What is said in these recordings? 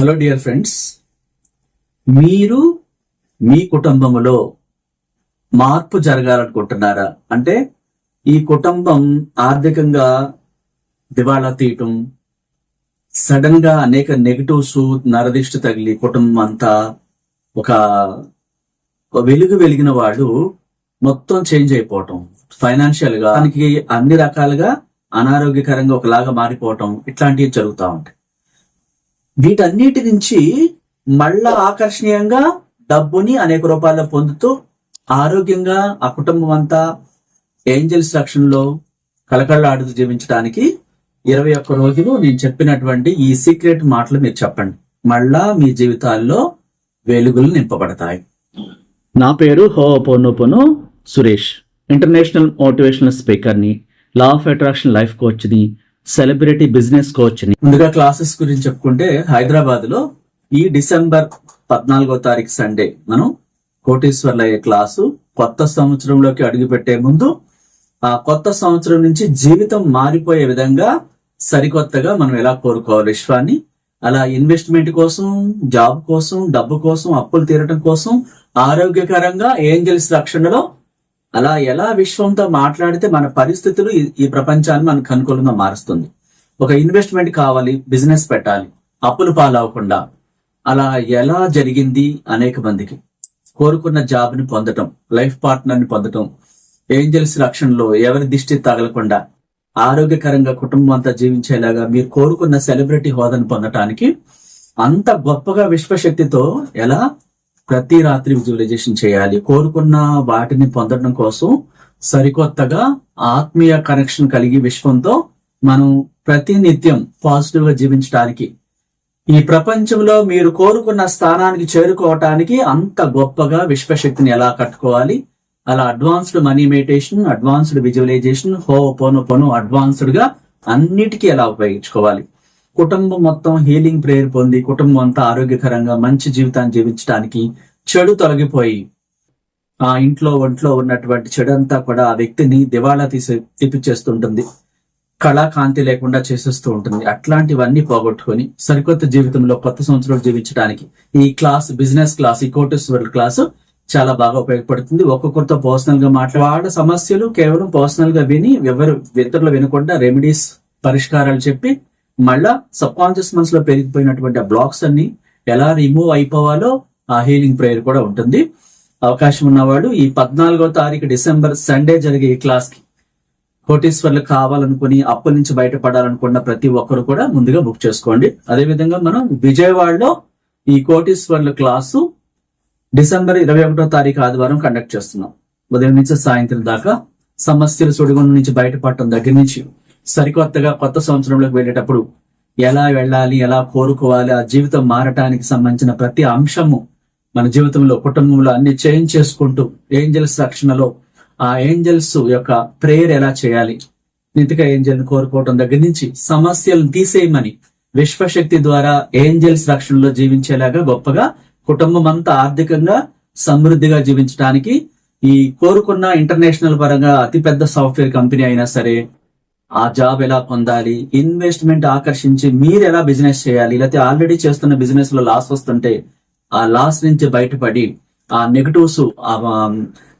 Hello dear friends మీరు మీ కుటుంబంలో మార్పు జరగాలనుకుంటున్నారా? అంటే ఈ కుటుంబం ఆర్థికంగా దివాళా తీయటం సడన్గా అనేక నెగటివ్స్ నరదిష్టి తగిలి కుటుంబం అంతా ఒక ఒక వెలుగు వెలిగిన వాడు మొత్తం చేంజ్ అయిపోవటం ఫైనాన్షియల్గా దానికి అన్ని రకాలుగా అనారోగ్యకరంగా ఒకలాగా మారిపోవటం ఇట్లాంటివి జరుగుతూ ఉంటాయి. వీటన్నిటి నుంచి మళ్ళా ఆకర్షణీయంగా డబ్బుని అనేక రూపాయల్లో పొందుతూ ఆరోగ్యంగా ఆ కుటుంబం అంతా ఏంజల్స్ రక్షణలో కలకళ్ళాడుతూ జీవించడానికి ఇరవై ఒక్క రోజులు నేను చెప్పినటువంటి ఈ సీక్రెట్ మాటలు మీరు చెప్పండి. మళ్ళా మీ జీవితాల్లో వెలుగులు నింపబడతాయి. నా పేరు హోపోనోపోను సురేష్. ఇంటర్నేషనల్ మోటివేషనల్ స్పీకర్ని లా ఆఫ్ అట్రాక్షన్ లైఫ్ కోచ్ని సెలబ్రిటీ బిజినెస్ కోచ్ని ముందుగా క్లాసెస్ గురించి చెప్పుకుంటే హైదరాబాద్లో ఈ డిసెంబర్ పద్నాలుగో తారీఖు సండే మనం కోటేశ్వర్ల అయ్యే క్లాసు కొత్త సంవత్సరంలోకి అడుగు పెట్టే ముందు ఆ కొత్త సంవత్సరం నుంచి జీవితం మారిపోయే విధంగా సరికొత్తగా మనం ఎలా కోరుకోవాలి విశ్వాన్ని? అలా ఇన్వెస్ట్మెంట్ కోసం జాబ్ కోసం డబ్బు కోసం అప్పులు తీరటం కోసం ఆరోగ్యకరంగా ఏంజల్స్ రక్షణలో అలా ఎలా విశ్వంతో మాట్లాడితే మన పరిస్థితులు ఈ- ప్రపంచాన్ని మనకు అనుకూలంగా మారుస్తుంది. ఒక ఇన్వెస్ట్మెంట్ కావాలి బిజినెస్ పెట్టాలి అప్పులు పాలవకుండా అలా ఎలా జరిగింది అనేక మందికి. కోరుకున్న జాబ్ని పొందటం లైఫ్ పార్ట్నర్ని పొందటం ఏంజల్స్ రక్షణలో ఎవరి దిష్టి తగలకుండా ఆరోగ్యకరంగా కుటుంబం అంతా జీవించేలాగా మీరు కోరుకున్న సెలబ్రిటీ హోదాను పొందటానికి అంత గొప్పగా విశ్వశక్తితో ఎలా ప్రతి రాత్రి విజువలైజేషన్ చేయాలి. కోరుకున్న వాటిని పొందడం కోసం సరికొత్తగా ఆత్మీయ కనెక్షన్ కలిగి విశ్వంతో మనం ప్రతి నిత్యం పాజిటివ్గా జీవించడానికి ఈ ప్రపంచంలో మీరు కోరుకున్న స్థానానికి చేరుకోవటానికి అంత గొప్పగా విశ్వశక్తిని ఎలా కట్టుకోవాలి? అలా advanced money meditation advanced visualisation హో పోను పోను అడ్వాన్స్డ్గా అన్నిటికీ ఎలా ఉపయోగించుకోవాలి? కుటుంబం మొత్తం హీలింగ్ ప్రేయర్ పొంది కుటుంబం అంతా ఆరోగ్యకరంగా మంచి జీవితాన్ని జీవించడానికి చెడు తొలగిపోయి ఆ ఇంట్లో ఒంట్లో ఉన్నటువంటి చెడు అంతా కూడా ఆ వ్యక్తిని దివాళా తీసి తెప్పిచ్చేస్తుంటుంది కళా కాంతి లేకుండా చేసేస్తూ ఉంటుంది. అట్లాంటివన్నీ పోగొట్టుకొని సరికొత్త జీవితంలో కొత్త సంవత్సరం జీవించడానికి ఈ క్లాస్ బిజినెస్ క్లాస్ ఈ కోటేశ్వర్ క్లాస్ చాలా బాగా ఉపయోగపడుతుంది. ఒక్కొక్కరితో పర్సనల్గా మాట్లాడ సమస్యలు కేవలం పర్సనల్గా విని ఎవరు ఇతరులు వినకుండా రెమెడీస్ పరిష్కారాలు చెప్పి మళ్ళా సబ్ కాన్షియస్ మనసులో పెరిగిపోయినటువంటి ఆ బ్లాక్స్ అన్ని ఎలా రిమూవ్ అయిపోవాలో ఆ హీలింగ్ ప్రేయర్ కూడా ఉంటుంది. అవకాశం ఉన్నవాడు ఈ పద్నాలుగో తారీఖు డిసెంబర్ సండే జరిగే ఈ క్లాస్కి కోటీశ్వర్లు కావాలనుకుని అప్పుల నుంచి బయటపడాలనుకున్న ప్రతి ఒక్కరు కూడా ముందుగా బుక్ చేసుకోండి. అదే విధంగా మనం విజయవాడలో ఈ కోటీశ్వర్ల క్లాసు డిసెంబర్ ఇరవై ఒకటో తారీఖు ఆదివారం కండక్ట్ చేస్తున్నాం. ఉదయం నుంచి సాయంత్రం దాకా సమస్యలు సుడిగుండం నుంచి బయటపడటం దగ్గర నుంచి సరికొత్తగా కొత్త సంవత్సరంలోకి వెళ్ళేటప్పుడు ఎలా వెళ్ళాలి ఎలా కోరుకోవాలి ఆ జీవితం మారటానికి సంబంధించిన ప్రతి అంశము మన జీవితంలో కుటుంబంలో అన్ని చేంజ్ చేసుకుంటూ ఏంజల్స్ రక్షణలో ఆ ఏంజల్స్ యొక్క ప్రేయర్ ఎలా చేయాలి నితిక ఏంజల్ని కోరుకోవటం దగ్గర నుంచి సమస్యలను తీసేయమని విశ్వశక్తి ద్వారా ఏంజల్స్ రక్షణలో జీవించేలాగా గొప్పగా కుటుంబం అంతా ఆర్థికంగా సమృద్ధిగా జీవించడానికి ఈ కోరుకున్న ఇంటర్నేషనల్ పరంగా అతిపెద్ద సాఫ్ట్వేర్ కంపెనీ అయినా సరే ఆ జాబ్ ఎలా పొందాలి? ఇన్వెస్ట్మెంట్ ఆకర్షించి మీరు ఎలా బిజినెస్ చేయాలి? లేకపోతే ఆల్రెడీ చేస్తున్న బిజినెస్లో లాస్ వస్తుంటే ఆ లాస్ నుంచి బయటపడి ఆ నెగటివ్స్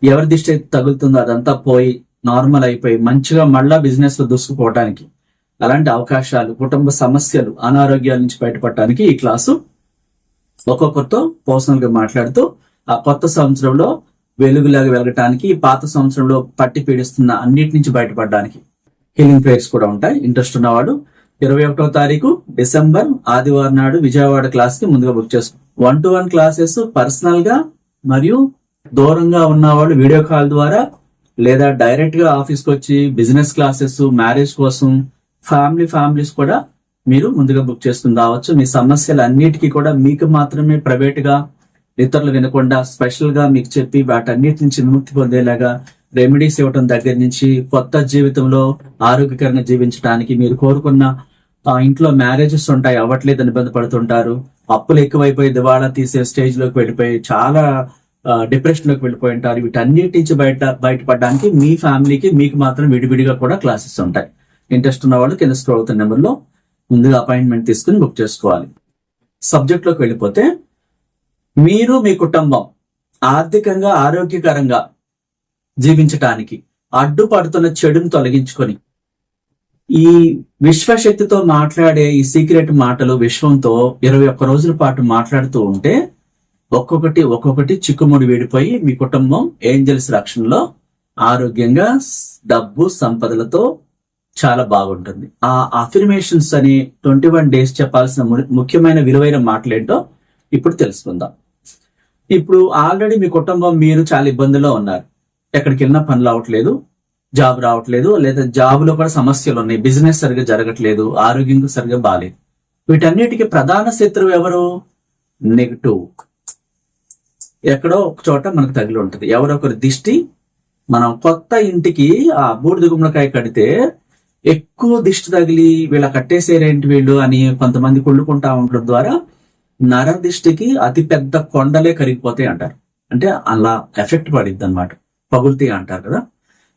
ఎవరి దిష్టి తగులుతుందో అదంతా పోయి నార్మల్ అయిపోయి మంచిగా మళ్ళా బిజినెస్లో దూసుకుపోవడానికి అలాంటి అవకాశాలు కుటుంబ సమస్యలు అనారోగ్యాల నుంచి బయటపడటానికి ఈ క్లాసు ఒక్కొక్కరితో పర్సనల్గా మాట్లాడుతూ ఆ కొత్త సంవత్సరంలో వెలుగులాగా వెలగటానికి పాత సంవత్సరంలో పట్టి పీడిస్తున్న అన్నిటి నుంచి బయటపడడానికి హీలింగ్ ప్రేయర్స్ కూడా ఉంటాయి. ఇంట్రెస్ట్ ఉన్నవాడు ఇరవై ఒకటో తారీఖు డిసెంబర్ ఆదివారం నాడు విజయవాడ క్లాస్కి ముందుగా బుక్ చేసుకో వన్ టు వన్ క్లాసెస్ పర్సనల్గా మరియు దూరంగా ఉన్నవాళ్ళు వీడియో కాల్ ద్వారా లేదా డైరెక్ట్గా ఆఫీస్కి వచ్చి బిజినెస్ క్లాసెస్ మ్యారేజ్ కోసం ఫ్యామిలీ ఫ్యామిలీస్ కూడా మీరు ముందుగా బుక్ చేసుకుని రావచ్చు. మీ సమస్యలు అన్నిటికీ కూడా మీకు మాత్రమే ప్రైవేట్గా ఇతరులు వినకుండా స్పెషల్గా మీకు చెప్పి వాటన్నిటి నుంచి విముక్తి పొందేలాగా రెమెడీస్ ఇవ్వటం దగ్గర నుంచి కొత్త జీవితంలో ఆరోగ్యకరంగా జీవించడానికి మీరు కోరుకున్న ఇంట్లో మ్యారేజెస్ ఉంటాయి అవ్వట్లేదని ఇబ్బంది పడుతుంటారు అప్పులు ఎక్కువైపోయి దివాళా తీసే స్టేజ్లోకి వెళ్ళిపోయి చాలా డిప్రెషన్లోకి వెళ్ళిపోయి ఉంటారు. వీటన్నిటి నుంచి బయట బయటపడడానికి మీ ఫ్యామిలీకి మీకు మాత్రం విడివిడిగా కూడా క్లాసెస్ ఉంటాయి. ఇంట్రెస్ట్ ఉన్న వాళ్ళు కింద స్క్రోల్ అవుతున్న నెంబర్లో ముందుగా అపాయింట్మెంట్ తీసుకుని బుక్ చేసుకోవాలి. సబ్జెక్ట్లోకి వెళ్ళిపోతే మీరు మీ కుటుంబం ఆర్థికంగా ఆరోగ్యకరంగా జీవించటానికి అడ్డుపడుతున్న చెడును తొలగించుకొని. ఈ విశ్వశక్తితో మాట్లాడే ఈ సీక్రెట్ మాటలు విశ్వంతో ఇరవై ఒక్క రోజుల పాటు మాట్లాడుతూ ఉంటే ఒక్కొక్కటి ఒక్కొక్కటి చిక్కుముడి విడిపోయి మీ కుటుంబం ఏంజల్స్ రక్షణలో ఆరోగ్యంగా డబ్బు సంపదలతో చాలా బాగుంటుంది. ఆ అఫిర్మేషన్స్ అని ట్వంటీ వన్ డేస్ చెప్పాల్సిన ము- ముఖ్యమైన విలువైన మాటలేంటో ఇప్పుడు తెలుసుకుందాం. ఇప్పుడు ఆల్రెడీ మీ కుటుంబం మీరు చాలా ఇబ్బందుల్లో ఉన్నారు. ఎక్కడికి వెళ్ళినా పనులు అవట్లేదు జాబ్ రావట్లేదు లేదా జాబ్లో కూడా సమస్యలు ఉన్నాయి బిజినెస్ సరిగా జరగట్లేదు ఆరోగ్యం సరిగా బాగాలేదు వీటన్నిటికీ ప్రధాన శత్రువు ఎవరు? నెగిటివ్. ఎక్కడో ఒక చోట మనకు తగిలి ఉంటుంది. ఎవరో ఒకరి దిష్టి మనం కొత్త ఇంటికి ఆ బూడిద గుమ్మడికాయ కడితే ఎక్కువ దిష్టి తగిలి వీళ్ళ కట్టేసేరేంటి వీళ్ళు అని కొంతమంది కుళ్ళుకుంటా ఉండడం ద్వారా నర దిష్టికి అతి పెద్ద కొండలే కరిగిపోతాయి అంటారు అంటే అలా ఎఫెక్ట్ పడిద్ది అనమాట పగులుతాయి అంటారు కదా.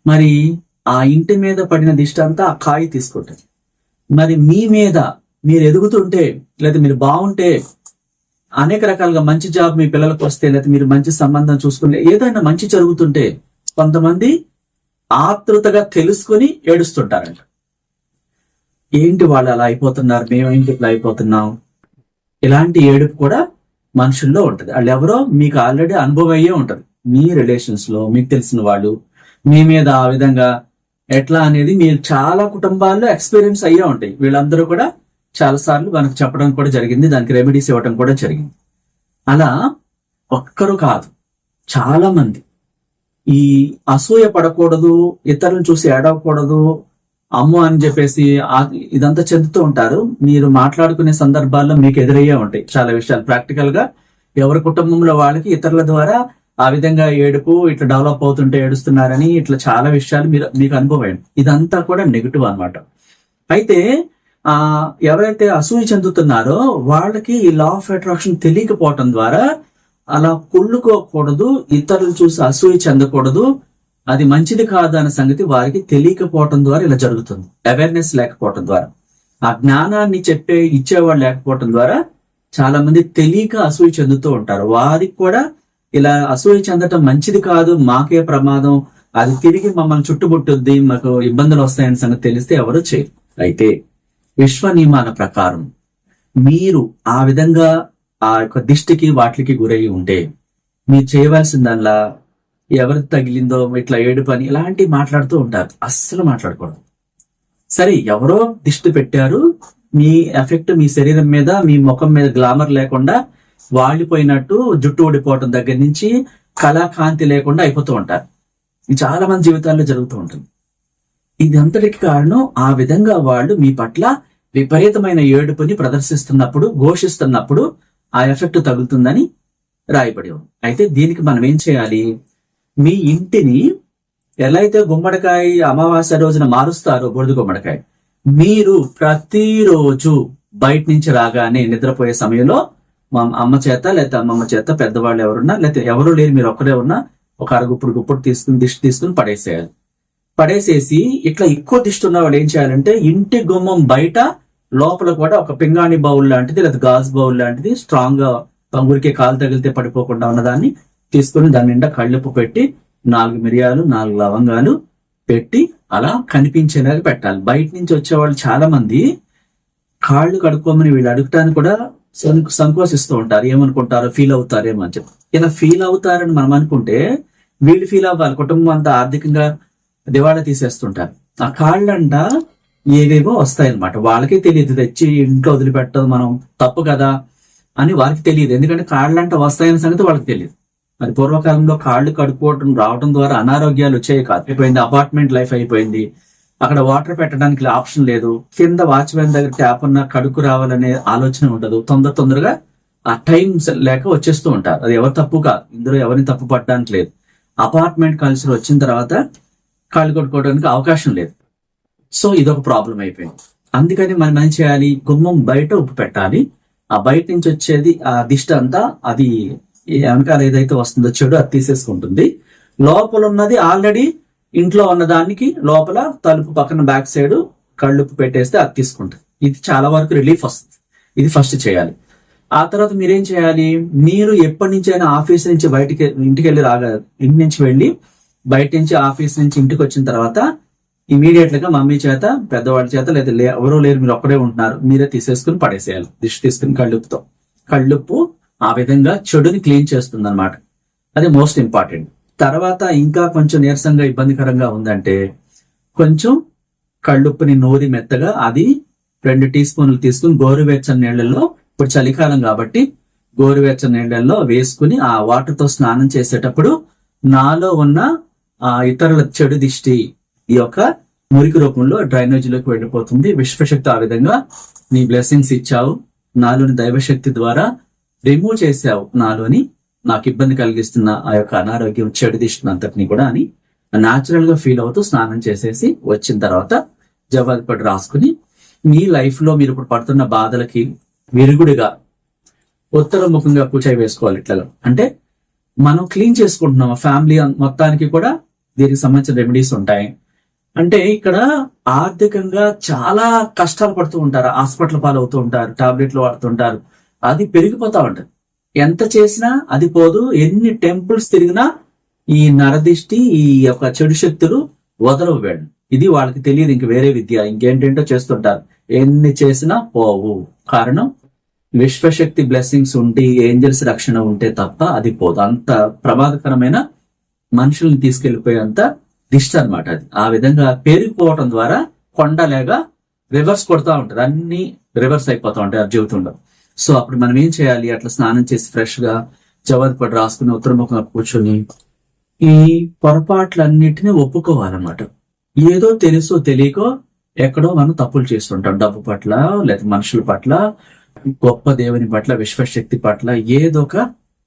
మరి ఆ ఇంటి మీద పడిన దిష్టి అంతా ఆ కాయ తీసుకుంటుంది. మరి మీ మీద మీరు ఎదుగుతుంటే లేదా మీరు బాగుంటే అనేక రకాలుగా మంచి జాబ్ మీ పిల్లలకు వస్తే లేదా మీరు మంచి సంబంధం చూసుకుంటే ఏదైనా మంచి జరుగుతుంటే కొంతమంది ఆతృతగా తెలుసుకొని ఏడుస్తుంటారంట. ఏంటి వాళ్ళు అలా అయిపోతున్నారు? మేమేంటి ఇట్లా అయిపోతున్నాం? ఇలాంటి ఏడుపు కూడా మనుషుల్లో ఉంటుంది. వాళ్ళు ఎవరో మీకు ఆల్రెడీ అనుభవం అయ్యే ఉంటుంది. మీ రిలేషన్స్లో మీకు తెలిసిన వాళ్ళు మీ మీద ఆ విధంగా ఎట్లా అనేది మీరు చాలా కుటుంబాల్లో ఎక్స్పీరియన్స్ అయ్యే ఉంటాయి. వీళ్ళందరూ కూడా చాలా సార్లు మనకు చెప్పడం కూడా జరిగింది దానికి రెమెడీస్ ఇవ్వడం కూడా జరిగింది. అలా ఒక్కరు కాదు చాలా మంది ఈ అసూయ పడకూడదు ఇతరులను చూసి ఏడవకూడదు అమ్ము అని చెప్పేసి ఇదంతా చెందుతూ ఉంటారు. మీరు మాట్లాడుకునే సందర్భాల్లో మీకు ఎదురయ్యే ఉంటాయి చాలా విషయాలు. ప్రాక్టికల్గా ఎవరి కుటుంబంలో వాళ్ళకి ఇతరుల ద్వారా ఆ విధంగా ఏడుపు ఇట్లా డెవలప్ అవుతుంటే ఏడుస్తున్నారని ఇట్లా చాలా విషయాలు మీరు మీకు అనుభవం ఇదంతా కూడా నెగిటివ్ అనమాట అయితే ఆ ఎవరైతే అసూయ చెందుతున్నారో వాళ్ళకి ఈ లా ఆఫ్ అట్రాక్షన్ తెలియకపోవటం ద్వారా అలా కుళ్ళుకోకూడదు ఇతరులు చూసి అసూయ చెందకూడదు అది మంచిది కాదు అనే సంగతి వారికి తెలియకపోవటం ద్వారా ఇలా జరుగుతుంది. అవేర్నెస్ లేకపోవటం ద్వారా. ఆ జ్ఞానాన్ని చెప్పే ఇచ్చేవాళ్ళు లేకపోవటం ద్వారా చాలా మంది తెలియక అసూయ చెందుతూ ఉంటారు. వారికి కూడా ఇలా అసూయ చెందటం మంచిది కాదు మాకే ప్రమాదం అది తిరిగి మమ్మల్ని చుట్టుముట్టుద్ది మాకు ఇబ్బందులు వస్తాయని సంగతి తెలిస్తే ఎవరు చేయరు. అయితే విశ్వ నియమాల ప్రకారం మీరు ఆ విధంగా ఆ యొక్క దిష్టికి వాటికి గురై ఉంటే మీరు చేయవలసిందల్లా ఎవరికి తగిలిందో ఇట్లా ఏడు పని ఇలాంటివి మాట్లాడుతూ ఉంటారు. అస్సలు మాట్లాడకూడదు. సరే ఎవరో దిష్టి పెట్టారు మీ ఎఫెక్ట్ మీ శరీరం మీద మీ ముఖం మీద గ్లామర్ లేకుండా వాడిపోయినట్టు జుట్టు ఊడిపోవటం దగ్గర నుంచి కళాకాంతి లేకుండా అయిపోతూ ఉంటారు. చాలా మంది జీవితాల్లో జరుగుతూ ఉంటుంది. ఇదంతటికి కారణం ఆ విధంగా వాళ్ళు మీ పట్ల విపరీతమైన ఏడుపుని ప్రదర్శిస్తున్నప్పుడు ఘోషిస్తున్నప్పుడు ఆ ఎఫెక్ట్ తగులుతుందని రాయబడి ఉంది. అయితే దీనికి మనం ఏం చేయాలి? మీ ఇంటిని ఎలా అయితే గుమ్మడికాయ అమావాస్య రోజున మారుస్తారో బురద గుమ్మడికాయ మీరు ప్రతిరోజు బయట నుంచి రాగానే నిద్రపోయే సమయంలో మా అమ్మ చేత లేకపోతే అమ్మమ్మ చేత పెద్దవాళ్ళు ఎవరున్నా లేకపోతే ఎవరు లేరు మీరు ఒక్కరే ఉన్నా ఒక అరగుప్పుడు గుప్పుడు తీసుకుని దిష్టి తీసుకుని పడేసేయాలి. పడేసేసి ఇట్లా ఎక్కువ దిష్టి ఉన్న వాళ్ళు ఏం చేయాలంటే ఇంటి గుమ్మం బయట లోపల కూడా ఒక పింగాణి బౌల్ లాంటిది లేదా గాజు బౌల్ లాంటిది స్ట్రాంగ్గా ఊరికే కాలు తగిలితే పడిపోకుండా ఉన్నదాన్ని తీసుకుని దాని నిండా కళ్ళుప్పు పెట్టి నాలుగు మిరియాలు నాలుగు లవంగాలు పెట్టి అలా కనిపించేలాగా పెట్టాలి. బయట నుంచి వచ్చే వాళ్ళు చాలా మంది కాళ్ళు కడుక్కోమని వీళ్ళు అడగటానికి కూడా సంకోచిస్తూ ఉంటారు. ఏమనుకుంటారో ఫీల్ అవుతారేమో అని చెప్పి. ఇలా ఫీల్ అవుతారని మనం అనుకుంటే వీళ్ళు ఫీల్ అవ్వాలి. కుటుంబం అంతా ఆర్థికంగా దివాళా తీసేస్తుంటారు. ఆ కాళ్ళంట ఏవేవో వస్తాయన్నమాట. వాళ్ళకే తెలియదు. తెచ్చి ఇంట్లో వదిలిపెట్టడం మనం. తప్పు కదా అని వారికి తెలియదు. ఎందుకంటే కాళ్ళంట వస్తాయని సంగతి వాళ్ళకి తెలియదు. మరి పూర్వకాలంలో కాళ్ళు కడుక్కోవడం రావడం ద్వారా అనారోగ్యాలు వచ్చాయి కాదు. అయిపోయింది అపార్ట్మెంట్ లైఫ్ అయిపోయింది. అక్కడ వాటర్ పెట్టడానికి ఆప్షన్ లేదు. కింద వాచ్మెన్ దగ్గర ట్యాప్ ఉన్న కడుకు రావాలనే ఆలోచన ఉండదు. తొందర తొందరగా ఆ టైం లేక వచ్చేస్తూ ఉంటారు. అది ఎవరు తప్పు కాదు. ఇందులో ఎవరిని తప్పు పట్టడానికి లేదు. అపార్ట్మెంట్ కల్చర్ వచ్చిన తర్వాత కాళ్ళు కొట్టుకోవడానికి అవకాశం లేదు. సో ఇదొక ప్రాబ్లం అయిపోయింది. అందుకని మనం ఏం చేయాలి? గుమ్మం బయట ఉప్పు పెట్టాలి. ఆ బయట నుంచి వచ్చేది ఆ దిష్టి అంతా అది వెనకాల ఏదైతే వస్తుందో చెడు అది తీసేసుకుంటుంది. లోపల ఉన్నది ఆల్రెడీ ఇంట్లో ఉన్న దానికి లోపల తలుపు పక్కన బ్యాక్ సైడ్ కళ్ళుప్పు పెట్టేస్తే అది తీసుకుంటుంది. ఇది చాలా వరకు రిలీఫ్ వస్తుంది. ఇది ఫస్ట్ చేయాలి. ఆ తర్వాత మీరేం చేయాలి? మీరు ఎప్పటి అయినా ఆఫీస్ నుంచి బయటికి ఇంటికి వెళ్ళి రాగా ఇంటి నుంచి వెళ్ళి బయట నుంచి ఆఫీస్ నుంచి ఇంటికి వచ్చిన తర్వాత ఇమీడియట్గా మమ్మీ చేత పెద్దవాళ్ళ చేత లేదా లే- ఎవరో లేరు మీరు ఒక్కడే ఉంటున్నారు మీరే తీసేసుకుని పడేసేయాలి. దిష్టి తీసుకుని కళ్ళుప్పుతో. కళ్ళుప్పు ఆ విధంగా చెడుని క్లీన్ చేస్తుంది అనమాట అది మోస్ట్ ఇంపార్టెంట్ తర్వాత ఇంకా కొంచెం నీరసంగా ఇబ్బందికరంగా ఉందంటే కొంచెం కళ్ళుప్పుని నూరి మెత్తగా అది రెండు టీ స్పూన్లు తీసుకుని గోరువెచ్చని నీళ్ళల్లో ఇప్పుడు చలికాలం కాబట్టి గోరువెచ్చని నీళ్ళల్లో వేసుకుని ఆ వాటర్తో స్నానం చేసేటప్పుడు నాలో ఉన్న ఆ ఇతరుల చెడు దిష్టి ఈ యొక్క మురికి రూపంలో డ్రైనేజ్లోకి వెళ్ళిపోతుంది. విశ్వశక్తి ఆ విధంగా నీ బ్లెస్సింగ్స్ ఇచ్చావు. నాలోని దైవశక్తి ద్వారా రిమూవ్ చేసావు నాలోని నాకు ఇబ్బంది కలిగిస్తున్న ఆ యొక్క అనారోగ్యం చెడు దిష్టిని అంతటిని కూడా అని న్యాచురల్గా ఫీల్ అవుతూ స్నానం చేసేసి వచ్చిన తర్వాత జవాది రాసుకుని మీ లైఫ్లో మీరు ఇప్పుడు పడుతున్న బాధలకి విరుగుడిగా ఉత్తరముఖంగా పూజ వేసుకోవాలి ఇట్లలో. అంటే మనం క్లీన్ చేసుకుంటున్నాం. ఫ్యామిలీ మొత్తానికి కూడా దీనికి సంబంధించిన రెమెడీస్ ఉంటాయి. అంటే ఇక్కడ ఆర్థికంగా చాలా కష్టాలు పడుతూ ఉంటారు. హాస్పిటల్ పాలవుతూ ఉంటారు. టాబ్లెట్లు వాడుతుంటారు అది పెరిగిపోతా ఉంటుంది. ఎంత చేసినా అది పోదు. ఎన్ని టెంపుల్స్ తిరిగినా ఈ నరదిష్టి ఈ యొక్క చెడు శక్తులు వదలవు వీళ్ళు ఇది వాళ్ళకి తెలియదు ఇంక వేరే విద్య. ఇంకేంటేంటో చేస్తుంటారు. ఎన్ని చేసినా పోవు. కారణం విశ్వశక్తి బ్లెస్సింగ్స్ ఉండి ఏంజల్స్ రక్షణ ఉంటే తప్ప అది పోదు. అంత ప్రమాదకరమైన మనుషుల్ని తీసుకెళ్ళిపోయేంత దిష్టి అన్నమాట అది. ఆ విధంగా పేరుకుపోవటం ద్వారా కొండలేగా రివర్స్ కొడతా ఉంటది. అన్ని రివర్స్ అయిపోతా ఉంటాయి. ఆ జీవితంలో సో అప్పుడు మనం ఏం చేయాలి? అట్లా స్నానం చేసి ఫ్రెష్గా జవాది పడి రాసుకుని ఉత్తరముఖం కూర్చొని ఈ పొరపాట్లన్నిటిని ఒప్పుకోవాలన్నమాట. ఏదో తెలుసో తెలియకో ఎక్కడో మనం తప్పులు చేస్తుంటాం. డబ్బు పట్ల లేదా మనుషుల పట్ల గొప్ప దేవుని పట్ల విశ్వశక్తి పట్ల ఏదో ఒక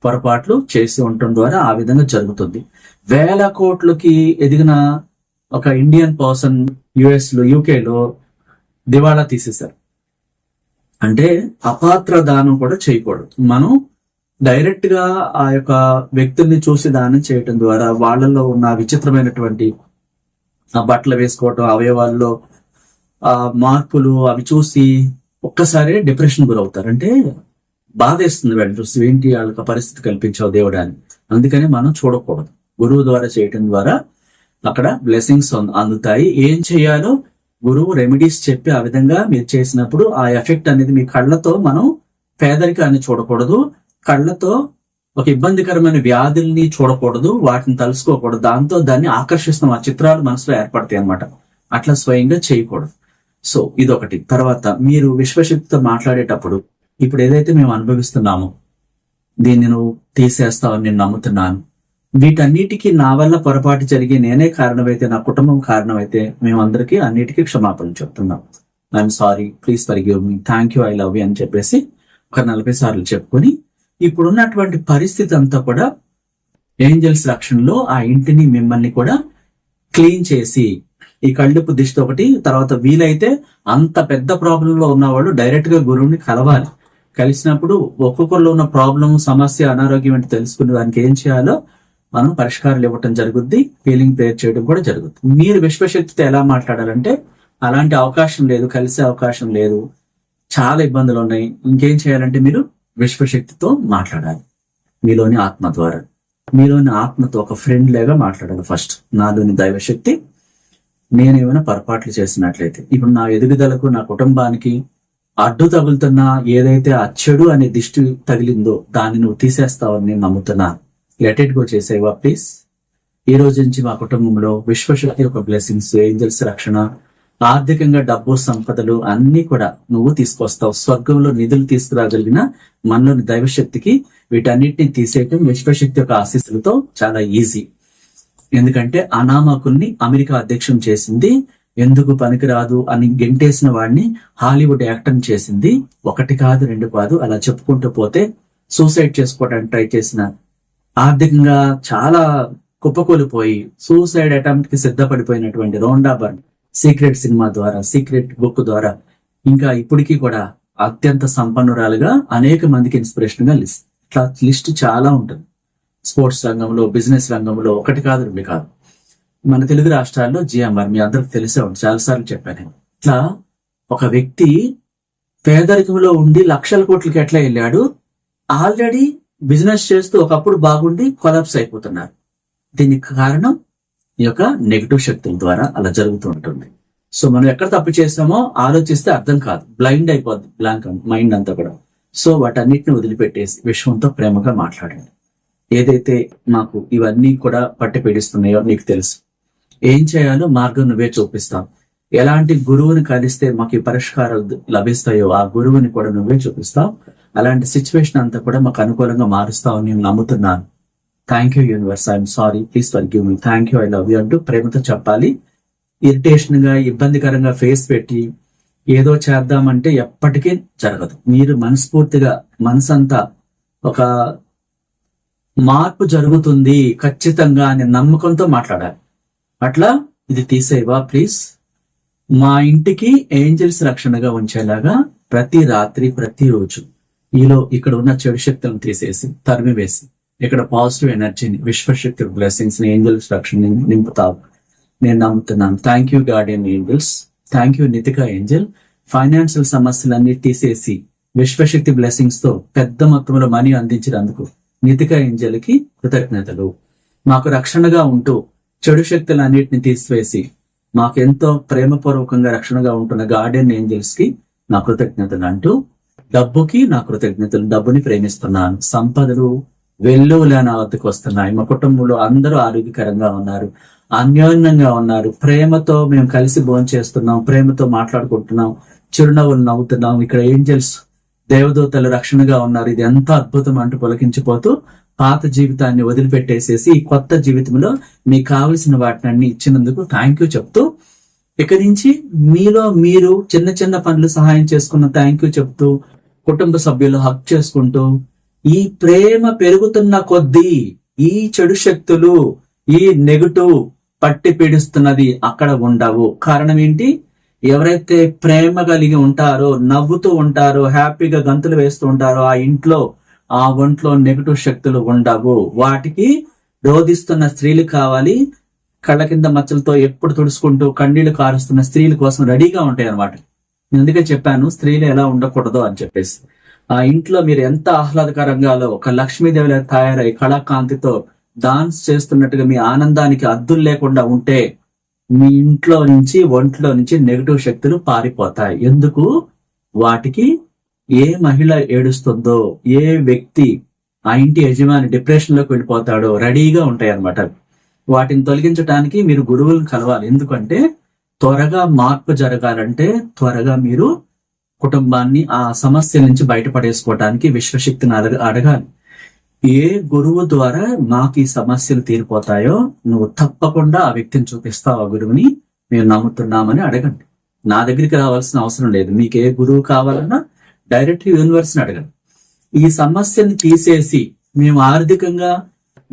పొరపాట్లు చేసి ఉండటం ద్వారా ఆ విధంగా జరుగుతుంది. వేల కోట్లకి ఎదిగిన ఒక ఇండియన్ పర్సన్ యుఎస్లో యూకే లో దివాళా తీసేశారు. అంటే అపాత్ర దానం కూడా చేయకూడదు. మనం డైరెక్ట్గా ఆ యొక్క వ్యక్తుల్ని చూసి దానం చేయటం ద్వారా వాళ్ళల్లో ఉన్న విచిత్రమైనటువంటి ఆ బట్టలు వేసుకోవటం అవయవాల్లో ఆ మార్పులు అవి చూసి ఒక్కసారి డిప్రెషన్ గురవుతారు. అంటే బాధేస్తుంది వెంట చూసి ఏంటి వాళ్ళకి పరిస్థితి కల్పించావు దేవుడు అని. అందుకని మనం చూడకూడదు. గురువు ద్వారా చేయటం ద్వారా అక్కడ బ్లెస్సింగ్స్ అందుతాయి. ఏం చేయాలో గురువు రెమెడీస్ చెప్పి ఆ విధంగా మీరు చేసినప్పుడు ఆ ఎఫెక్ట్ అనేది మీ కళ్ళతో మనం పేదరికాన్ని చూడకూడదు. కళ్ళతో ఒక ఇబ్బందికరమైన వ్యాధుల్ని చూడకూడదు. వాటిని తలుసుకోకూడదు. దాంతో దాన్ని ఆకర్షిస్తాం ఆ చిత్రాలు మనసులో ఏర్పడతాయి అన్నమాట. అట్లా స్వయంగా చేయకూడదు. సో ఇదొకటి. తర్వాత మీరు విశ్వశక్తితో మాట్లాడేటప్పుడు ఇప్పుడు ఏదైతే మేము అనుభవిస్తున్నామో దీన్ని నువ్వు తీసేస్తావని నేను నమ్ముతున్నాను. వీటన్నిటికీ నా వల్ల పొరపాటు జరిగి నేనే కారణమైతే నా కుటుంబం కారణమైతే మేమందరికీ అన్నిటికీ క్షమాపణ చెప్తున్నాం. I'm sorry please forgive me thank you I love you అని చెప్పేసి ఒక నలభై సార్లు చెప్పుకొని ఇప్పుడున్నటువంటి పరిస్థితి అంతా కూడా ఏంజల్స్ రక్షణలో ఆ ఇంటిని మిమ్మల్ని కూడా క్లీన్ చేసి ఈ కళ్ళుపు దిష్టి ఒకటి తర్వాత వీలైతే అంత పెద్ద ప్రాబ్లంలో ఉన్నవాడు డైరెక్ట్గా గురువుని కలవాలి. కలిసినప్పుడు ఒక్కొక్కరిలో ఉన్న ప్రాబ్లం సమస్య అనారోగ్యం ఏంటి తెలుసుకునే దానికి ఏం చేయాలో మనం పరిష్కారాలు ఇవ్వటం జరుగుద్ది హీలింగ్ ప్రేయర్ చేయడం కూడా జరుగుతుంది మీరు విశ్వశక్తితో ఎలా మాట్లాడాలంటే అలాంటి అవకాశం లేదు కలిసే అవకాశం లేదు. చాలా ఇబ్బందులు ఉన్నాయి. ఇంకేం చేయాలంటే మీరు విశ్వశక్తితో మాట్లాడాలి. మీలోని ఆత్మ ద్వారా. మీలోని ఆత్మతో ఒక ఫ్రెండ్ లాగా మాట్లాడాలి ఫస్ట్ నాలోని దైవశక్తి. నేనేమైనా పొరపాట్లు చేసినట్లయితే. ఇప్పుడు నా ఎదుగుదలకు నా కుటుంబానికి అడ్డు తగులుతున్న ఏదైతే ఆ చెడు అనే దిష్టి తగిలిందో దాన్ని నువ్వు తీసేస్తావని నేను నమ్ముతున్నాను. లెట్ ఇట్ గో చేసేవా ప్లీజ్ ఈ రోజు నుంచి మా కుటుంబంలో విశ్వశక్తి యొక్క బ్లెస్సింగ్స్ ఏంజల్స్ రక్షణ ఆర్థికంగా డబ్బు సంపదలు అన్ని కూడా నువ్వు తీసుకొస్తావు. స్వర్గంలో నిధులు తీసుకురాగలిగిన మనలోని దైవశక్తికి వీటన్నిటిని తీసేయటం విశ్వశక్తి యొక్క ఆశీస్సులతో చాలా ఈజీ ఎందుకంటే అనామకుల్ని అమెరికా అధ్యక్షం చేసింది. ఎందుకు పనికిరాదు అని గెంటేసిన వాడిని హాలీవుడ్ యాక్టర్ చేసింది. ఒకటి కాదు రెండు కాదు అలా చెప్పుకుంటూ పోతే సూసైడ్ చేసుకోవడానికి ట్రై చేసిన ఆర్థికంగా చాలా కుప్పకూలిపోయి సూసైడ్ అటెంప్ట్కి సిద్ధపడిపోయినటువంటి రోండా బర్న్ సీక్రెట్ సినిమా ద్వారా సీక్రెట్ బుక్ ద్వారా ఇంకా ఇప్పటికీ కూడా అత్యంత సంపన్నురాలుగా అనేక మందికి ఇన్స్పిరేషన్గా లిస్ట్ ఇట్లా లిస్ట్ చాలా ఉంటుంది. స్పోర్ట్స్ రంగంలో బిజినెస్ రంగంలో ఒకటి కాదు రెండు కాదు. మన తెలుగు రాష్ట్రాల్లో జిఎంఆర్ మీ అందరికి తెలిసే ఉంది చాలాసార్లు చెప్పాను నేను. ఇట్లా ఒక వ్యక్తి పేదరికంలో ఉండి లక్షల కోట్లకి ఎట్లా వెళ్ళాడు? ఆల్రెడీ బిజినెస్ చేస్తూ ఒకప్పుడు బాగుండి కొలాప్స్ అయిపోతున్నారు. దీనికి కారణం ఈ యొక్క నెగిటివ్ శక్తుల ద్వారా అలా జరుగుతూ ఉంటుంది. సో మనం ఎక్కడ తప్పు చేసామో ఆలోచిస్తే అర్థం కాదు. బ్లైండ్ అయిపోద్ది బ్లాంక్ మైండ్ అంతా కూడా. సో వాటన్నిటిని వదిలిపెట్టేసి విశ్వంతో ప్రేమగా మాట్లాడండి. ఏదైతే మాకు ఇవన్నీ కూడా పట్టి పీడిస్తున్నాయో నీకు తెలుసు. ఏం చేయాలో మార్గం నువ్వే చూపిస్తావు. ఎలాంటి గురువుని కలిస్తే మాకు ఈ పరిష్కారాలు లభిస్తాయో ఆ గురువుని కూడా నువ్వే చూపిస్తావు. అలాంటి సిచ్యువేషన్ అంతా కూడా మాకు అనుకూలంగా మారుస్తావు నేను నమ్ముతున్నాను. Thank you universe I'm sorry please forgive me thank you I love you అంటూ ప్రేమతో చెప్పాలి. ఇరిటేషన్గా ఇబ్బందికరంగా ఫేస్ పెట్టి ఏదో చేద్దామంటే ఎప్పటికీ జరగదు. మీరు మనస్ఫూర్తిగా మనసంతా ఒక మార్పు జరుగుతుంది ఖచ్చితంగా అనే నమ్మకంతో మాట్లాడాలి. అట్లా ఇది తీసేవా ప్లీజ్ మా ఇంటికి ఏంజల్స్ రక్షణగా ఉంచేలాగా ప్రతి రాత్రి ప్రతిరోజు ఈలో ఇక్కడ ఉన్న చెడు శక్తులను తీసేసి తరిమివేసి ఇక్కడ పాజిటివ్ ఎనర్జీని విశ్వశక్తి బ్లెస్సింగ్స్ని ఏంజల్స్ రక్షణ నింపుతావు. నేను నమ్ముతున్నాను. Thank you guardian angels thank you నితిక angel financial సమస్యలన్నీ తీసేసి విశ్వశక్తి బ్లెస్సింగ్స్తో పెద్ద మొత్తంలో మనీ అందించినందుకు నితిక ఏంజల్కి కృతజ్ఞతలు. మాకు రక్షణగా ఉంటూ చెడు శక్తులన్నిటిని తీసివేసి మాకు ఎంతో ప్రేమపూర్వకంగా రక్షణగా ఉంటున్న గార్డెన్ ఏంజల్స్కి నా కృతజ్ఞతలు అంటూ డబ్బుకి నా కృతజ్ఞతలు డబ్బుని ప్రేమిస్తున్నాను. సంపదలు వెల్లువలా నా వద్దకు వస్తున్నాయి. మా కుటుంబంలో అందరూ ఆరోగ్యకరంగా ఉన్నారు అన్యోన్యంగా ఉన్నారు. ప్రేమతో మేము కలిసి భోజనం చేస్తున్నాం ప్రేమతో మాట్లాడుకుంటున్నాం చిరునవ్వులు నవ్వుతున్నాం. ఇక్కడ ఏంజల్స్ దేవదూతలు రక్షణగా ఉన్నారు. ఇది ఎంత అద్భుతం అంటూ పొలకించిపోతూ పాత జీవితాన్ని వదిలిపెట్టేసేసి ఈ కొత్త జీవితంలో మీకు కావలసిన వాటిని ఇచ్చినందుకు థ్యాంక్ యూ చెప్తూ ఇక నుంచి మీలో మీరు చిన్న చిన్న పనులు సహాయం చేసుకున్న థ్యాంక్ యూ చెప్తూ కుటుంబ సభ్యులు హక్ చేసుకుంటూ ఈ ప్రేమ పెరుగుతున్న కొద్దీ ఈ చెడు శక్తులు ఈ నెగటివ్ పట్టి పీడిస్తున్నది అక్కడ ఉండవు. కారణం ఏంటి? ఎవరైతే ప్రేమ కలిగి ఉంటారో నవ్వుతూ ఉంటారో హ్యాపీగా గంతులు వేస్తూ ఉంటారో ఆ ఇంట్లో ఆ ఒంట్లో నెగటివ్ శక్తులు ఉండవు. వాటికి రోధిస్తున్న స్త్రీలు కావాలి కళ్ళ కింద మచ్చలతో ఎప్పుడు తుడుచుకుంటూ కన్నీళ్ళు కారుస్తున్న స్త్రీల కోసం రెడీగా ఉంటాయి అనమాట నేను అందుకే చెప్పాను స్త్రీలు ఎలా ఉండకూడదు అని చెప్పేసి. ఆ ఇంట్లో మీరు ఎంత ఆహ్లాదకరంగా ఒక లక్ష్మీదేవి తయారై కళాకాంతితో డాన్స్ చేస్తున్నట్టుగా మీ ఆనందానికి అద్దులు లేకుండా ఉంటే మీ ఇంట్లో నుంచి ఒంట్లో నుంచి నెగటివ్ శక్తులు పారిపోతాయి. ఎందుకు? వాటికి ఏ మహిళ ఏడుస్తుందో ఏ వ్యక్తి ఆ ఇంటి యజమాని డిప్రెషన్లోకి వెళ్ళిపోతాడో రెడీగా ఉంటాయి అన్నమాట వాటిని తొలగించడానికి మీరు గురువులను కలవాలి. ఎందుకంటే త్వరగా మార్పు జరగాలంటే త్వరగా మీరు కుటుంబాన్ని ఆ సమస్య నుంచి బయటపడేసుకోవడానికి విశ్వశక్తిని అడగ అడగాలి. ఏ గురువు ద్వారా నాకు ఈ సమస్యలు తీరిపోతాయో నువ్వు తప్పకుండా ఆ వ్యక్తిని చూపిస్తావు. ఆ గురువుని మేము నమ్ముతున్నామని అడగండి. నా దగ్గరికి రావాల్సిన అవసరం లేదు. మీకు ఏ గురువు కావాలన్నా డైరెక్ట్ యూనివర్స్ని అడగండి. ఈ సమస్యని తీసేసి మేము ఆర్థికంగా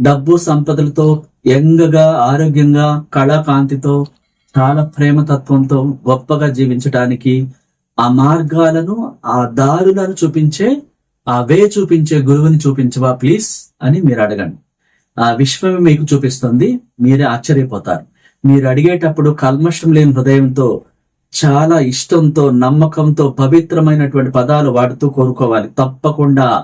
డబ్బు సంపదలతో యంగగా ఆరోగ్యంగా కళాకాంతితో చాలా ప్రేమతత్వంతో గొప్పగా జీవించడానికి ఆ మార్గాలను ఆ దారులను చూపించే ఆ వే చూపించే గురువుని చూపించవా ప్లీజ్ అని మీరు అడగండి. ఆ విశ్వమే మీకు చూపిస్తుంది మీరే ఆశ్చర్యపోతారు. మీరు అడిగేటప్పుడు కల్మషం లేని హృదయంతో చాలా ఇష్టంతో నమ్మకంతో పవిత్రమైనటువంటి పదాలు వాడుతూ కోరుకోవాలి. తప్పకుండా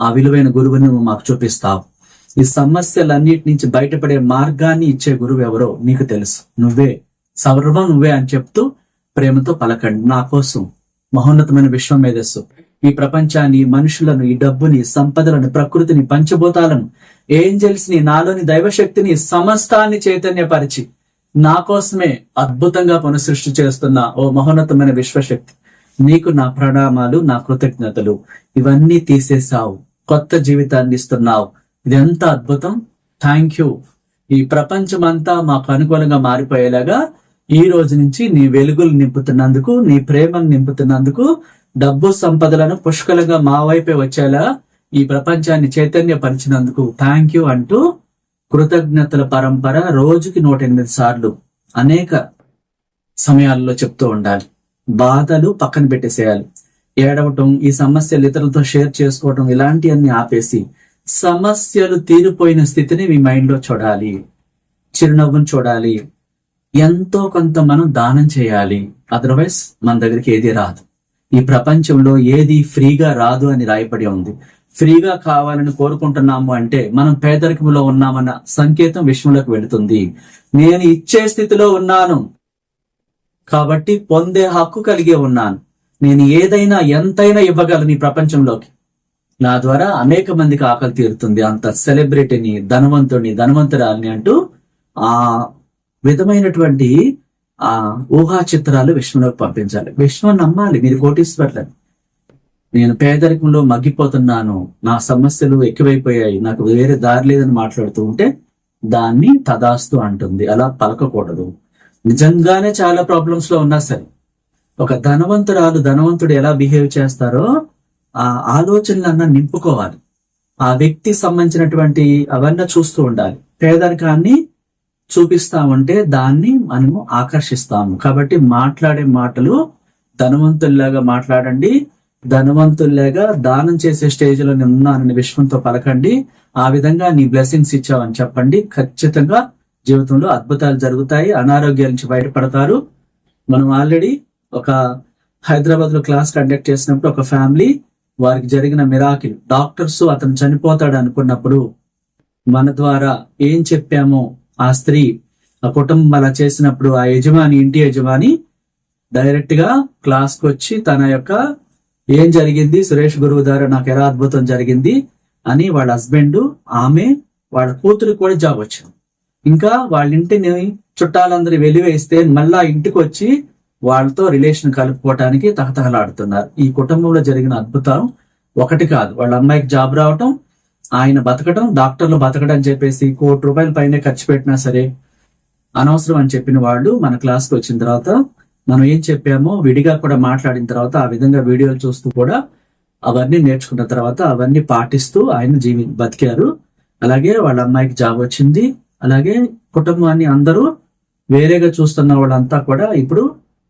ఆ విలువైన గురువుని నువ్వు మాకు చూపిస్తావు. ఈ సమస్యలన్నిటి నుంచి బయటపడే మార్గాన్ని ఇచ్చే గురువు ఎవరో నీకు తెలుసు. నువ్వే. సర్వం నువ్వే అని చెప్తూ ప్రేమతో పలకండి. నా కోసం మహోన్నతమైన విశ్వం మేధస్సు ఈ ప్రపంచాన్ని మనుషులను ఈ డబ్బుని సంపదలను ప్రకృతిని పంచభూతాలను ఏంజల్స్ని నాలోని దైవశక్తిని సమస్తాన్ని చైతన్యపరిచి నా కోసమే అద్భుతంగా పునఃసృష్టి చేస్తున్న ఓ మహోన్నతమైన విశ్వశక్తి. నీకు నా ప్రణామాలు నా కృతజ్ఞతలు. ఇవన్నీ తీసేసావు కొత్త జీవితాన్ని ఇస్తున్నావు. ఇది ఎంత అద్భుతం. థ్యాంక్ యూ ఈ ప్రపంచమంతా మాకు అనుకూలంగా మారిపోయేలాగా ఈ రోజు నుంచి నీ వెలుగులు నింపుతున్నందుకు నీ ప్రేమను నింపుతున్నందుకు డబ్బు సంపదలను పుష్కలంగా మా వైపే వచ్చేలా ఈ ప్రపంచాన్ని చైతన్యపరిచినందుకు థ్యాంక్ యూ అంటూ కృతజ్ఞతల పరంపర రోజుకి నూట ఎనిమిది సార్లు అనేక సమయాల్లో చెప్తూ ఉండాలి. బాధలు పక్కన పెట్టేసేయాలి. ఏడవటం ఈ సమస్యలు ఇతరులతో షేర్ చేసుకోవటం ఇలాంటివన్నీ ఆపేసి సమస్యలు తీరిపోయిన స్థితిని మీ మైండ్లో చూడాలి. చిరునవ్వును చూడాలి. ఎంతో కొంత మనం దానం చేయాలి. అదర్వైజ్ మన దగ్గరికి ఏది రాదు. ఈ ప్రపంచంలో ఏది ఫ్రీగా రాదు అని రాయబడి ఉంది. ఫ్రీగా కావాలని కోరుకుంటున్నాము అంటే మనం పేదరికంలో ఉన్నామన్న సంకేతం విశ్వంలోకి వెళుతుంది. నేను ఇచ్చే స్థితిలో ఉన్నాను. కాబట్టి పొందే హక్కు కలిగి ఉన్నాను. నేను ఏదైనా ఎంతైనా ఇవ్వగలను ఈ ప్రపంచంలోకి. నా ద్వారా అనేక మందికి ఆకలి తీరుతుంది. అంత సెలబ్రిటీని ధనవంతుడిని ధనవంతురాలని అంటూ ఆ విధమైనటువంటి ఆ ఊహా చిత్రాలు విశ్వంలోకి పంపించాలి. విశ్వం నమ్మాలి. మీరు కోటీశ్వర్లని. నేను పేదరికంలో మగ్గిపోతున్నాను. నా సమస్యలు ఎక్కువైపోయాయి. నాకు వేరే దారి లేదని మాట్లాడుతూ ఉంటే దాన్ని తదాస్తు అంటుంది. అలా పలకకూడదు. నిజంగానే చాలా ప్రాబ్లమ్స్లో ఉన్నా సరే ఒక ధనవంతురాలు ధనవంతుడు ఎలా బిహేవ్ చేస్తారో ఆ ఆలోచనలన్నా నింపుకోవాలి. ఆ వ్యక్తి సంబంధించినటువంటి అవన్నీ చూస్తూ ఉండాలి. పేదరికాన్ని చూపిస్తామంటే దాన్ని మనము ఆకర్షిస్తాము. కాబట్టి మాట్లాడే మాటలు ధనవంతుల్లాగా మాట్లాడండి. ధనవంతుల్లాగా దానం చేసే స్టేజ్లో నేను ఉన్నానని విశ్వంతో పలకండి. ఆ విధంగా నీ బ్లెస్సింగ్స్ ఇచ్చావని చెప్పండి. ఖచ్చితంగా జీవితంలో అద్భుతాలు జరుగుతాయి. అనారోగ్యాల నుంచి బయటపడతారు. మనం ఆల్రెడీ ఒక హైదరాబాద్లో క్లాస్ కండక్ట్ చేసినప్పుడు ఒక ఫ్యామిలీ వారికి జరిగిన మిరాకిల్. డాక్టర్స్ అతను చనిపోతాడు అనుకున్నప్పుడు మన ద్వారా ఏం చెప్పామో ఆ స్త్రీ ఆ కుటుంబం అలా చేసినప్పుడు ఆ యజమాని ఇంటి యజమాని డైరెక్ట్గా క్లాస్కి వచ్చి తన యొక్క ఏం జరిగింది సురేష్ గురువు ద్వారా నాకు ఎలా అద్భుతం జరిగింది అని వాళ్ళ హస్బెండ్ ఆమె వాళ్ళ కూతురు కూడా జాబ్ వచ్చింది. ఇంకా వాళ్ళ ఇంటిని చుట్టాలందరూ వెలివేస్తే మళ్ళా ఇంటికి వచ్చి వాళ్ళతో రిలేషన్ కలుపుకోవటానికి తహతహలాడుతున్నారు. ఈ కుటుంబంలో జరిగిన అద్భుతం ఒకటి కాదు. వాళ్ళ అమ్మాయికి జాబ్ రావటం ఆయన బతకడం డాక్టర్లు బతకడం అని చెప్పేసి కోటి రూపాయల పైన ఖర్చు పెట్టినా సరే అనవసరం అని చెప్పిన వాళ్ళు మన క్లాస్కి వచ్చిన తర్వాత మనం ఏం చెప్పామో విడిగా కూడా మాట్లాడిన తర్వాత ఆ విధంగా వీడియోలు చూస్తూ కూడా అవన్నీ నేర్చుకున్న తర్వాత అవన్నీ పాటిస్తూ ఆయన జీవి బతికారు. అలాగే వాళ్ళ అమ్మాయికి జాబ్ వచ్చింది. అలాగే కుటుంబాన్ని అందరూ వేరేగా చూస్తున్న వాళ్ళంతా కూడా ఇప్పుడు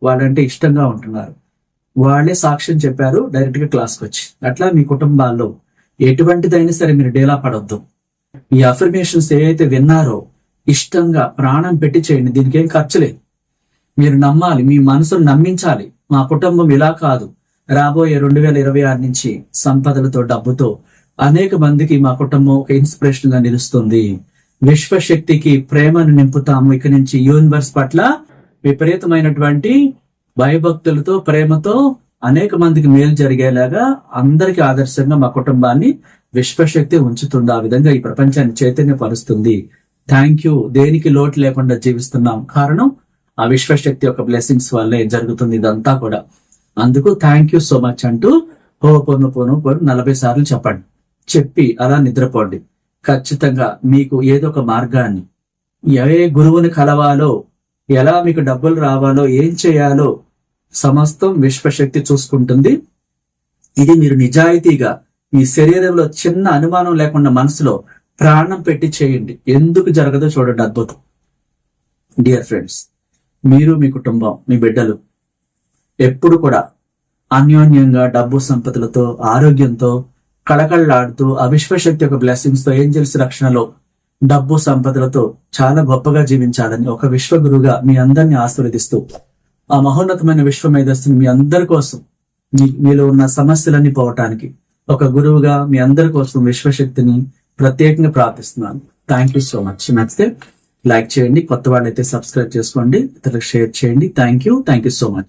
వాళ్ళంటే ఇష్టంగా ఉంటున్నారు. వాళ్ళే సాక్ష్యం చెప్పారు డైరెక్ట్గా క్లాస్కి వచ్చి. అట్లా మీ కుటుంబాల్లో ఎటువంటిదైనా సరే మీరు డేలా పడొద్దు. ఈ అఫర్మేషన్స్ ఏవైతే విన్నారో ఇష్టంగా ప్రాణం పెట్టి చేయండి. దీనికి ఏం ఖర్చు లేదు. మీరు నమ్మాలి మీ మనసును నమ్మించాలి. మా కుటుంబం ఇలా కాదు. రాబోయే రెండు వేల ఇరవై ఆరు నుంచి సంపదలతో డబ్బుతో అనేక మందికి మా కుటుంబం ఒక ఇన్స్పిరేషన్గా నిలుస్తుంది. విశ్వశక్తికి ప్రేమను నింపుతాము. ఇక నుంచి యూనివర్స్ పట్ల విపరీతమైనటువంటి భయభక్తులతో ప్రేమతో అనేక మందికి మేలు జరిగేలాగా అందరికి ఆదర్శంగా మా కుటుంబాన్ని విశ్వశక్తి ఉంచుతుంది. ఆ విధంగా ఈ ప్రపంచాన్ని చైతన్యపరుస్తుంది. థ్యాంక్ యూ దేనికి లోటు లేకుండా జీవిస్తున్నాం. కారణం ఆ విశ్వశక్తి యొక్క బ్లెస్సింగ్స్ వల్లే జరుగుతుంది ఇదంతా కూడా. అందుకు థ్యాంక్ యూ సో మచ్ అంటూ హో పొను పొను పొను నలభై సార్లు చెప్పండి. చెప్పి అలా నిద్రపోండి. ఖచ్చితంగా మీకు ఏదో ఒక మార్గాన్ని ఏ గురువుని కలవాలో ఎలా మీకు డబ్బులు రావాలో ఏం చేయాలో సమస్తం విశ్వశక్తి చూసుకుంటుంది. ఇది మీరు నిజాయితీగా మీ శరీరంలో చిన్న అనుమానం లేకుండా మనసులో ప్రాణం పెట్టి చేయండి. ఎందుకు జరగదో చూడండి అద్భుతం. డియర్ ఫ్రెండ్స్ మీరు మీ కుటుంబం మీ బిడ్డలు ఎప్పుడు కూడా అన్యోన్యంగా డబ్బు సంపదలతో ఆరోగ్యంతో కళకళలాడుతూ అవిశ్వశక్తి యొక్క బ్లెస్సింగ్స్తో ఏంజల్స్ రక్షణలో డబ్బు సంపదలతో చాలా గొప్పగా జీవించాలని ఒక విశ్వగురుగా మీ అందరిని ఆశీర్వదిస్తూ ఆ మహోన్నతమైన విశ్వ మేధస్సుని మీ అందరి కోసం మీ మీలో ఉన్న సమస్యలన్నీ పోవటానికి ఒక గురువుగా మీ అందరి కోసం విశ్వశక్తిని ప్రత్యేకంగా ప్రార్థిస్తున్నాను. థ్యాంక్ యూ సో మచ్ నచ్చితే లైక్ చేయండి కొత్త వాళ్ళైతే సబ్స్క్రైబ్ చేసుకోండి ఇతరులకు షేర్ చేయండి. Thank you thank you so much